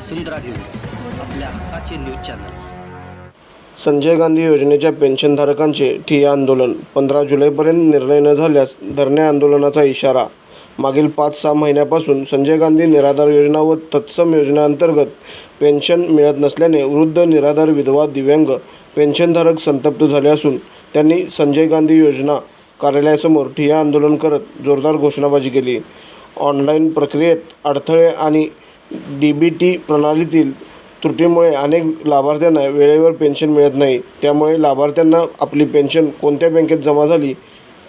वसुंधरा news आपल्या हक्काचे news channel. Sanjay Gandhi योजनेच्या पेन्शनधारकांचे ठिय्या आंदोलन. पंधरा जुलैपर्यंत निर्णय न झाल्यास धरणे आंदोलनाचा इशारा. मागील पाच सहा महिन्यापासून संजय गांधी निराधार योजना व तत्सम योजनेअंतर्गत पेन्शन मिळत नसल्याने वृद्ध निराधार विधवा दिव्यांग पेन्शनधारक संतप्त झाले असून त्यांनी संजय गांधी योजना कार्यालयासमोर ठिय्या आंदोलन करत जोरदार घोषणाबाजी केली. ऑनलाईन प्रक्रियेत अडथळे आणि डी बी टी प्रणालीतील त्रुटीमुळे अनेक लाभार्थ्यांना वेळेवर पेन्शन मिळत नाही. त्यामुळे लाभार्थ्यांना आपली पेन्शन कोणत्या बँकेत जमा झाली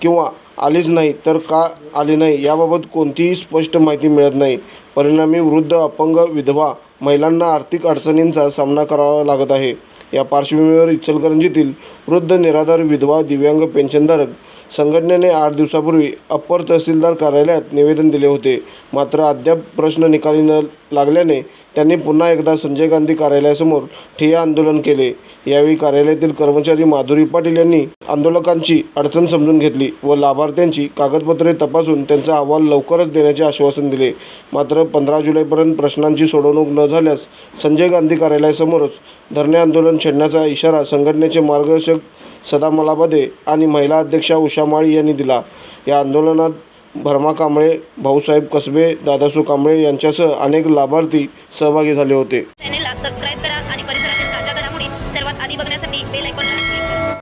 किंवा आलीच नाही तर का आली नाही याबाबत कोणतीही स्पष्ट माहिती मिळत नाही. परिणामी वृद्ध अपंग विधवा महिलांना आर्थिक अडचणींचा सामना करावा लागत आहे. या पार्श्वभूमीवर इचलकरंजीतील वृद्ध निराधार विधवा दिव्यांग पेन्शनधारक संघटनेने आठ दिवसापूर्वी अप्पर तहसीलदार कार्यालयात निवेदन दिले होते. मात्र अद्याप प्रश्न निकाली न लागल्याने त्यांनी पुन्हा एकदा संजय गांधी कार्यालयासमोर ठिय्या आंदोलन केले. यावेळी कार्यालयातील कर्मचारी माधुरी पाटील यांनी आंदोलकांची अडचण समजून घेतली व लाभार्थ्यांची कागदपत्रे तपासून त्यांचा अहवाल लवकरच देण्याचे आश्वासन दिले. मात्र पंधरा जुलैपर्यंत प्रश्नांची सोडवणूक न झाल्यास संजय गांधी कार्यालयासमोरच धरणे आंदोलन छेडण्याचा इशारा संघटनेचे मार्गदर्शक सदा मलाबदे आणि महिला अध्यक्षा उषा माळी यांनी दिला. या आंदोलनात भरमा कांबळे भाऊसाहेब कसबे दादासू कांबळे यांच्यासह अनेक लाभार्थी सहभागी झाले होते. चॅनेलला सबस्क्राईब करा आणि परिसरातील ताज्या घडामोडी सर्वात आधी बघण्यासाठी बेल ऐकून